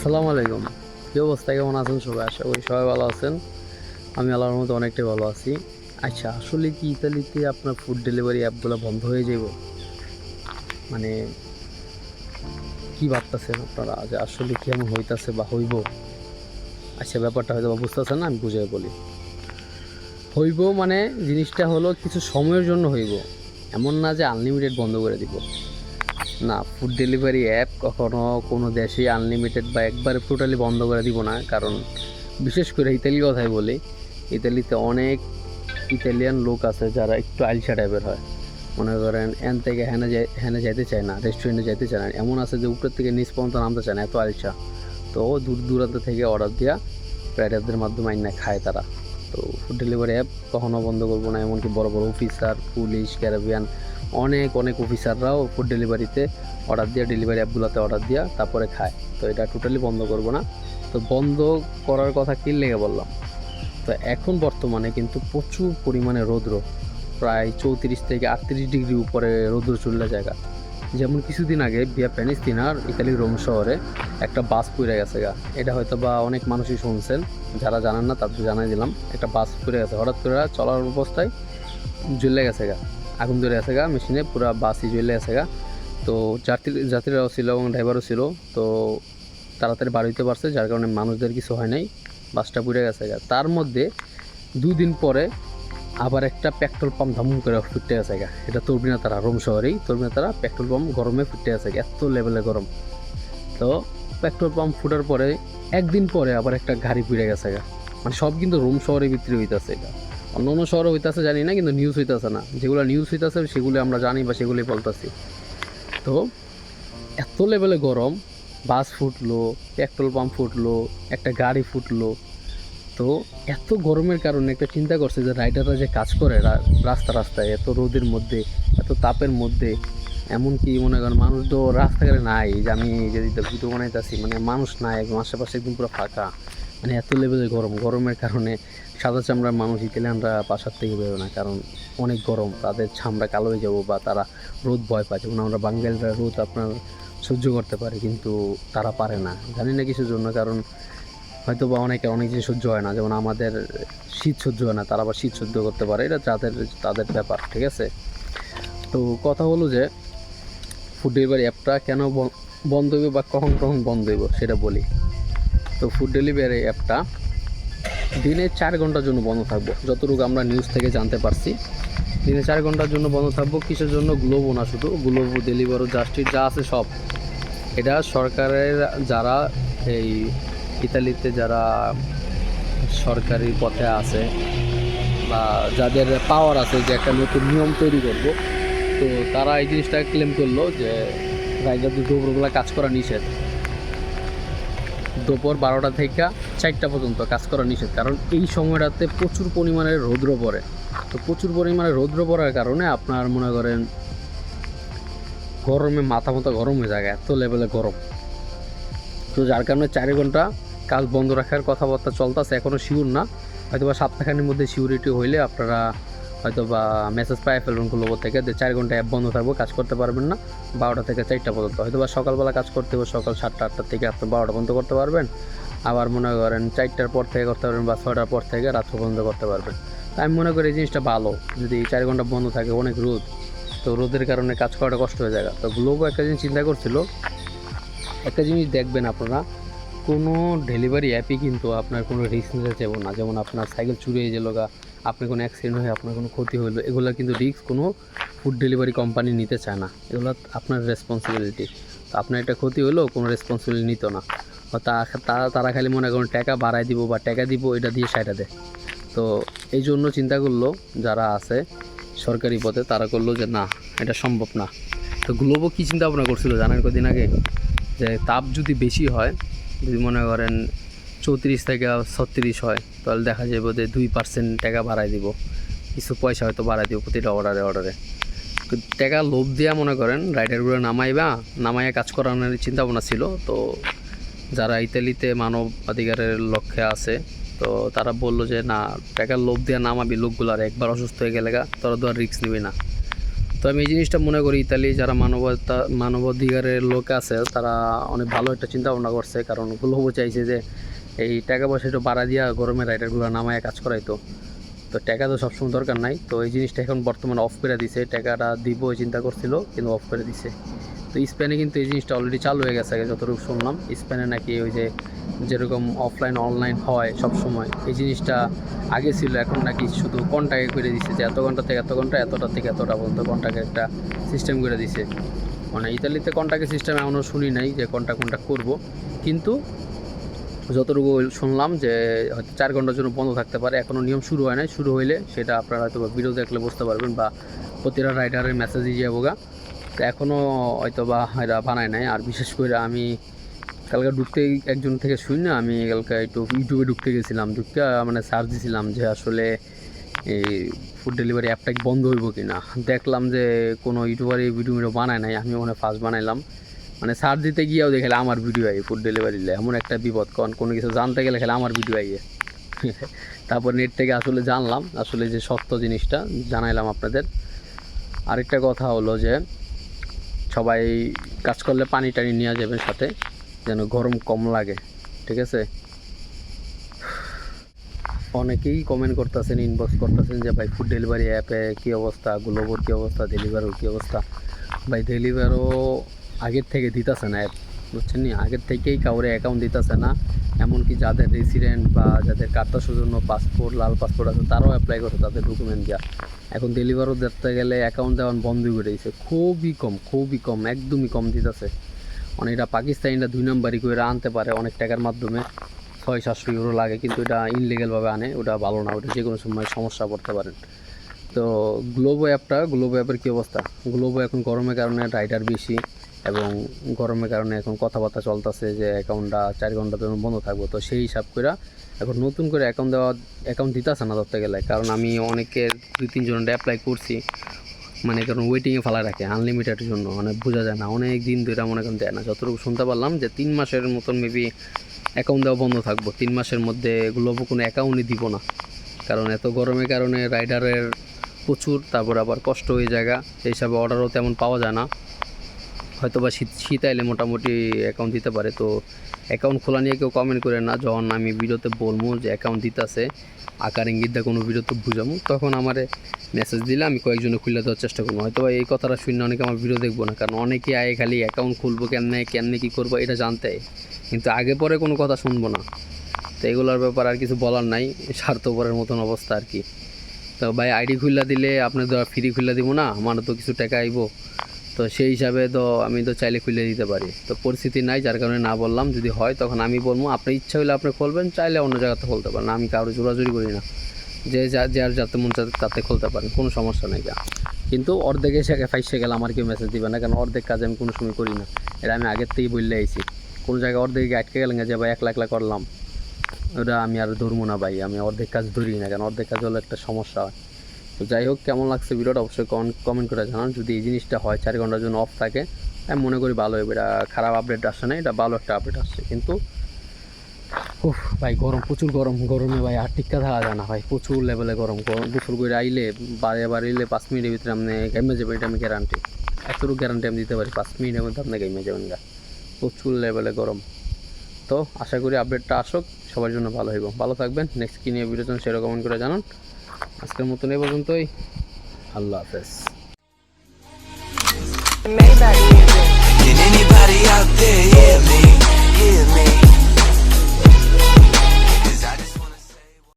আসসালামু আলাইকুম। কী অবস্থা? কেমন আছেন সবাই? আশা করি সবাই ভালো আছেন। আমি আল্লাহর মতো অনেকটাই ভালো আছি। আচ্ছা আসলে কি ইতালিতে আপনার ফুড ডেলিভারি অ্যাপগুলো বন্ধ হয়ে যাব মানে কি ভাবতেছেন আপনারা যে আসলে কি এমন হইতাছে বা হইব? আচ্ছা ব্যাপারটা হয়তো বা বুঝতেছেন না, আমি বুঝে বলি। হইব মানে জিনিসটা হলো কিছু সময়ের জন্য হইব। এমন না যে আনলিমিটেড বন্ধ করে দিব। না ফুড ডেলিভারি অ্যাপ কখনো কোনো দেশে আনলিমিটেড বা একবারে টোটালি বন্ধ করে দিব না। কারণ বিশেষ করে ইতালি কথাই বলি, ইতালিতে অনেক ইতালিয়ান লোক আছে যারা একটু আলসা টাইপের হয়। মনে করেন এন থেকে হ্যানে যাই হ্যানে যাইতে চায় না রেস্টুরেন্টে যাইতে চায় না। এমন আছে যে উপর থেকে নিচ পর্যন্ত নামতে চায় না, এত আলসা। তো দূর দূরান্ত থেকে অর্ডার দেওয়া প্রাইড মাধ্যমে আইনা খায় তারা। তো ফুড ডেলিভারি অ্যাপ কখনো বন্ধ করব না, এমনকি বড় বড় অফিসার পুলিশ ক্যারাবিয়ান অনেক অনেক অফিসাররাও ফুড ডেলিভারিতে অর্ডার দিয়ে ডেলিভারি অ্যাপগুলোতে অর্ডার দিয়া তারপরে খায়। তো এটা টোটালি বন্ধ করব না। তো বন্ধ করার কথা কি লেগে বললাম? তো এখন বর্তমানে কিন্তু প্রচুর পরিমাণে রৌদ্র, প্রায় চৌত্রিশ থেকে আটত্রিশ ডিগ্রি উপরে রৌদ্র চুল্লা জায়গা যেমন কিছুদিন আগে বিয়া প্যানিস্তিনার ইতালির রোম শহরে একটা বাস পুড়ে গেছে গা। এটা হয়তো বা অনেক মানুষই শুনছেন, যারা জানেন না তাদের জানাই দিলাম। একটা বাস পুড়ে গেছে, হঠাৎ করে চলার অবস্থায় জ্বলে গেছে গা। আগুন ধরে গেছে গা, মেশিনে পুরো বাসই জ্বলে গেছে গা। তো যাত্রী যাত্রীরাও ছিল এবং ড্রাইভারও ছিল। তো তাড়াতাড়ি বাড়ি দিতে পারছে, যার কারণে মানুষদের কিছু হয় নাই। বাসটা পুড়ে গেছে গা। তার মধ্যে দুদিন পরে আবার একটা পেট্রোল পাম্প ধামুম করে ফুটতে গেছে গা। এটা তরবিনা তারা, রোম শহরেই। তরবিনা তারা পেট্রোল পাম্প গরমে ফুটতে গা, এত লেভেলে গরম। তো পেট্রোল পাম্প ফুটার পরে একদিন পরে আবার একটা গাড়ি পুড়ে গেছে গা। মানে সব কিন্তু রোম শহরের ভিতরে হইতেছে গা। অন্য অন্য শহরে হইতাছে, জানি না, কিন্তু নিউজ হইতাছে না। যেগুলো নিউজ হইতাছে, সেগুলো আমরা জানি বা সেগুলোই বলতাছি। তো, এত লেভেলে গরম, বাস ফুটলো পেট্রোল পাম্প ফুটলো, একটা গাড়ি ফুটলো। তো, এত গরমের কারণে একটা চিন্তা করছে যে রাইডাররা যে কাজ করে রাস্তা রাস্তায়, এত রোদের মধ্যে, এত তাপের মধ্যে এমনকি মনে করেন মানুষ তো রাস্তাঘাটে নাই, যে আমি যদি ভিডিও বানাইতেছি মানে মানুষ নাই আশেপাশে একদম পুরো ফাঁকা। মানে এত লেভেলে গরম। গরমের কারণে সাদা চামড়ার মানুষ ইতালিয়ানরা বাসার থেকে বেরো না, কারণ অনেক গরম। তাদের চামড়া কালো হয়ে যাব বা তারা রোদ ভয় পায়। যেমন আমরা বাঙালিরা রোদ আপনার সহ্য করতে পারে, কিন্তু তারা পারে না। জানি না কিছুর জন্য, কারণ হয়তো বা অনেকে অনেক জিনিস সহ্য হয় না। যেমন আমাদের শীত সহ্য হয় না, তারা আবার শীত সহ্য করতে পারে। এটা তাদের তাদের ব্যাপার, ঠিক আছে? তো কথা হলো যে ফুড ডেলিভারি অ্যাপটা কেন বন্ধ হইব বা কখন কখন বন্ধ হইব, সেটা বলি। তো ফুড ডেলিভারি অ্যাপটা দিনে চার ঘণ্টার জন্য বন্ধ থাকব। যতটুকু আমরা নিউজ থেকে জানতে পারছি, দিনে চার ঘণ্টার জন্য বন্ধ থাকব। কিসের জন্য? গ্লোবো না শুধু। গ্লোবো ডেলিভারো জাস্টিস যা আছে সব। এটা সরকারের যারা এই ইতালিতে যারা সরকারি পথে আছে বা যাদের পাওয়ার আছে যে একটা নতুন নিয়ম তৈরি করব, তো তারা এই জিনিসটা ক্লেম করল যে রাইডারদের দুপুরবেলা কাজ করা নিষেধ। দুপুর বারোটা থেকে চারটা পর্যন্ত কাজ করা নিষেধ। কারণ এই সময়টাতে প্রচুর পরিমাণে রৌদ্র পড়ে। তো প্রচুর পরিমাণে রৌদ্র পড়ার কারণে আপনার মনে করেন গরমে মাথা মতো গরম হয়ে যায়, এত লেভেলে গরম। তো যার কারণে চার ঘণ্টা কাজ বন্ধ রাখার কথাবার্তা চলতেছে এখনও শিওর না। হয়তো বা সপ্তাহখানির মধ্যে সিউরিটি হইলে আপনারা হয়তো বা মেসেজ পাই ফেলবেন গ্লোবো থেকে যে চার ঘণ্টা অ্যাপ বন্ধ থাকব, কাজ করতে পারবেন না। বারোটা থেকে চারটা পর্যন্ত। হয়তো বা সকালবেলা কাজ করতে হবে, সকাল সাতটা আটটা থেকে আপনি বারোটা পর্যন্ত করতে পারবেন। আবার মনে করেন চারটার পর থেকে করতে পারবেন বা ছয়টার পর থেকে রাত্র পর্যন্ত করতে পারবেন। তো আমি মনে করি এই জিনিসটা ভালো। যদি চার ঘণ্টা বন্ধ থাকে, অনেক রোদ। তো রোদের কারণে কাজ করাটা কষ্ট হয়ে যায়। তো গ্লোবো একটা জিনিস চিন্তা করছিল, একটা জিনিস দেখবেন আপনারা, কোনো ডেলিভারি অ্যাপই কিন্তু আপনার কোনো রিস্ক নিতে চাইব না। যেমন আপনার সাইকেল চুরি হয়ে গেলো গা আপনি কোনো অ্যাক্সিডেন্ট হয়ে আপনার কোনো ক্ষতি হইল এগুলো কিন্তু রিস্ক কোনো ফুড ডেলিভারি কোম্পানি নিতে চায় না। এগুলো আপনার রেসপন্সিবিলিটি তো আপনার একটা ক্ষতি হলো, কোনো রেসপন্সিবিলিটি নিত না। তা- তারা তারা খালি মনে করেন টাকা বাড়ায় দিব বা টাকা দিব, এটা দিয়ে সাইডা দেয়। তো এই জন্য চিন্তা করল যারা আছে সরকারি পথে, তারা করল যে না, এটা সম্ভব না। তো গ্লোবো কী চিন্তা ভাবনা করছিল জানেন কদিন আগে? যে তাপ যদি বেশি হয়, যদি মনে করেন চৌত্রিশ থেকে ছত্রিশ হয়, তাহলে দেখা যাবে যে দুই পার্সেন্ট টাকা বাড়াই দিব। কিছু পয়সা হয়তো বাড়াই দিব প্রতিটা অর্ডারে অর্ডারে টাকা লোভ দিয়া মনে করেন রাইডারগুলো নামাইবা, নামাইয়া কাজ করানোর চিন্তা ভাবনা ছিল। তো যারা ইতালিতে মানব অধিকারের লক্ষ্যে আছে, তো তারা বলল যে, না টাকার লোভ দিয়া নামাবি লোকগুলো আর একবার অসুস্থ হয়ে গেলে তোরা তো আর রিস্ক নিবি না। তো আমি এই জিনিসটা মনে করি, ইতালি যারা মানবতা, মানবাধিকারের লোক আছে, তারা অনেক ভালো একটা চিন্তা ভাবনা করছে। কারণ গ্লোবো চাইছে যে এই টাকা পয়সা একটু বাড়া দিয়া গরমের রাইডারগুলো নামায় কাজ করাইতো। তো তো টাকা তো সবসময় দরকার নাই। তো এই জিনিসটা এখন বর্তমানে অফ করে দিছে। টাকাটা দিব চিন্তা করছিল, কিন্তু অফ করে দিছে। তো স্পেনে কিন্তু এই জিনিসটা অলরেডি চালু হয়ে গেছে, আগে যতটুকু শুনলাম। স্পেনে নাকি ওই যে যেরকম অফলাইন অনলাইন হয় সব সময় এই জিনিসটা আগে ছিল, এখন নাকি শুধু কন্টাক্টে করে দিছে যে এত ঘণ্টা থেকে এত ঘণ্টা, এতটা থেকে এতটা পর্যন্ত কন্টাক্টে একটা সিস্টেম করে দিছে। মানে ইতালিতে কন্ট্যাক্টের সিস্টেম এখনও শুনি নাই যে কন্টাক্ট কন্টাক্ট করব। কিন্তু যতটুকু শুনলাম যে হয়তো চার ঘণ্টার জন্য বন্ধ থাকতে পারে এখনও নিয়ম শুরু হয় নাই। শুরু হইলে সেটা আপনারা হয়তো ভিডিও দেখলে বুঝতে পারবেন বা প্রতিটা রাইডারের মেসেজ দিয়ে যাব গা। তো এখনও হয়তো বা এরা বানায় নাই। আর বিশেষ করে আমি কালকে ঢুকতে একজন থেকে শুই না, আমি কালকে একটু ইউটিউবে ঢুকতে গেছিলাম। ঢুকতে মানে সার্চ দিছিলাম যে আসলে এই ফুড ডেলিভারি অ্যাপটা বন্ধ হইব কি না দেখলাম যে কোনো ইউটিউবার এই ভিডিও ভিডিও বানায় নাই আমি ওখানে ফার্স্ট বানাইলাম। মানে সার দিতে গিয়েও দেখলে আমার ভিডিও আই ফুড ডেলিভারি এমন একটা বিপদ কারণ কোনো কিছু জানতে গেলে খেলে আমার ভিডিও আইয়ে। তারপর নেট থেকে আসলে জানলাম, আসলে যে সত্য জিনিসটা, জানাইলাম আপনাদের। আরেকটা কথা হলো যে, সবাই কাজ করলে পানি টানি নিয়ে যাবেন সাথে, যেন গরম কম লাগে, ঠিক আছে? অনেকেই কমেন্ট করতেছেন ইনবক্স করতেছেন যে, ভাই ফুড ডেলিভারি অ্যাপে কী অবস্থা? গ্লোবোর কী অবস্থা? ডেলিভারোর কী অবস্থা? ভাই ডেলিভারও আগের থেকে দিতেছে না অ্যাপ বুঝছেন নি? আগের থেকেই কাউরে অ্যাকাউন্ট দিতেছে না। এমনকি যাদের রেসিডেন্ট বা যাদের কার্তাসের জন্য পাসপোর্ট লাল পাসপোর্ট আছে, তারাও অ্যাপ্লাই করে তাদের ডকুমেন্ট দেওয়া এখন ডেলিভারও দেখতে গেলে অ্যাকাউন্ট দেওয়ান বন্ধ করে দিয়েছে। খুবই কম খুবই কম, একদমই কম দিতেছে। অনেকটা পাকিস্তানিরা দুই নম্বরই করে আনতে পারে অনেক টাকার মাধ্যমে। ছয় সাতশো ইউরো লাগে, কিন্তু এটা ইনলিগেলভাবে আনে ওটা ভালো না ওটা যে কোনো সময় সমস্যা পড়তে পারেন তো গ্লোবো অ্যাপটা গ্লোবো অ্যাপের কী অবস্থা? গ্লোবো এখন গরমের কারণে রাইডার বেশি। এবং গরমের কারণে এখন কথাবার্তা চলতেছে যে অ্যাকাউন্টটা চার ঘণ্টার জন্য বন্ধ থাকব। তো সেই হিসাব করে এখন নতুন করে অ্যাকাউন্ট দেওয়া অ্যাকাউন্ট দিতেছে না ধরতে গেলে। কারণ আমি অনেকের দুই, তিনজনের অ্যাপ্লাই করছি। মানে কারণ ওয়েটিংয়ে ফেলা রাখে আনলিমিটেডের জন্য। মানে বোঝা যায় না, অনেক দিন ধরে মনে করেন দেয় না। যতটুকু শুনতে পারলাম যে তিন মাসের মতন মেবি অ্যাকাউন্ট দেওয়া বন্ধ থাকব। তিন মাসের মধ্যে এগুলো কোনো অ্যাকাউন্টই দিব না। কারণ এত গরমের কারণে রাইডারের প্রচুর, তারপর আবার কষ্ট হয়ে জায়গা সেই হিসাবে অর্ডারও তেমন পাওয়া যায় না। হয়তো বা শীত শীত আইলে মোটামুটি অ্যাকাউন্ট দিতে পারে। তো অ্যাকাউন্ট খোলা নিয়ে কেউ কমেন্ট করে না, যখন আমি ভিডিওতে বলব যে অ্যাকাউন্ট দিতেছে, আকার ইঙ্গিত দিয়ে কোনো ভিডিওতে বুঝাবো তখন আমার মেসেজ দিলে আমি কয়েকজনে খুলে দেওয়ার চেষ্টা করব। হয়তো এই কথাটা শুনে অনেকে আমার ভিডিও দেখব না, কারণ অনেকে আয় খালি অ্যাকাউন্ট খুলবো কেমনে কেমনে কী করব এটা জানতে কিন্তু আগে পরে কোনো কথা শুনব না। তো এগুলোর ব্যাপার আর কিছু বলার নাই, স্বার্থপরের মতন অবস্থা আর কি। তো ভাই আইডি খুললা দিলে আপনার ফ্রি খুললা দিব না, আমার তো কিছু টাকা আইব। তো সেই হিসাবে তো আমি তো চাইলে খুলে দিতে পারি। তো পরিস্থিতি নাই, যার কারণে না বললাম। যদি হয় তখন আমি বলব, আপনার ইচ্ছা হলে আপনি খুলবেন, চাইলে অন্য জায়গাতে খুলতে পারেন। আমি কারও জোরাজুরি করি না। যে যার যাতে মন তাতে খুলতে পারেন, কোনো সমস্যা নেই যা। কিন্তু অর্ধেক এসে ফাইসে গেলে আমার কেউ মেসেজ দিবে না, কারণ অর্ধেক কাজ আমি কোনো সময় করি না। এটা আমি আগের থেকেই বললে আইছি। কোনো জায়গায় অর্ধেক আটকে গেলেন যে, ভাই একলা একলা করলাম। ওটা আমি আর ধরবো না, ভাই। আমি অর্ধেক কাজ ধরি না, কারণ অর্ধেক কাজ হলে একটা সমস্যা হয়। তো যাই হোক, কেমন লাগছে ভিডিওটা অবশ্যই কমেন্ট করে জানান। যদি এই জিনিসটা হয় চার ঘণ্টার জন্য অফ থাকে, আমি মনে করি ভালো হবে। এটা খারাপ আপডেট আসছে না, এটা ভালো একটা আপডেট আসছে। কিন্তু, উফ, ভাই গরম, প্রচুর গরম, গরমে ভাই আর টিক্কা থাকা যায় না ভাই। প্রচুর লেভেলে গরম গরম দুপুর করে আইলে, বারে বাড়িলে পাঁচ মিনিটের ভিতরে আপনি গেমে যাবেন, এটা আমি গ্যারান্টি এতটুকু গ্যারান্টি আমি দিতে পারি, পাঁচ মিনিটের মধ্যে আপনি গেমে যাবেন গা। প্রচুর লেভেলে গরম। তো আশা করি আপডেটটা আসুক, সবার জন্য ভালো হইব। ভালো থাকবেন নেক্সট কী নিয়ে ভিডিও সেটা কমেন্ট করে জানান। আজকের মতন এই পর্যন্তই আল্লাহ হাফেজ Maybach music. Can anybody out there hear me? Hear me?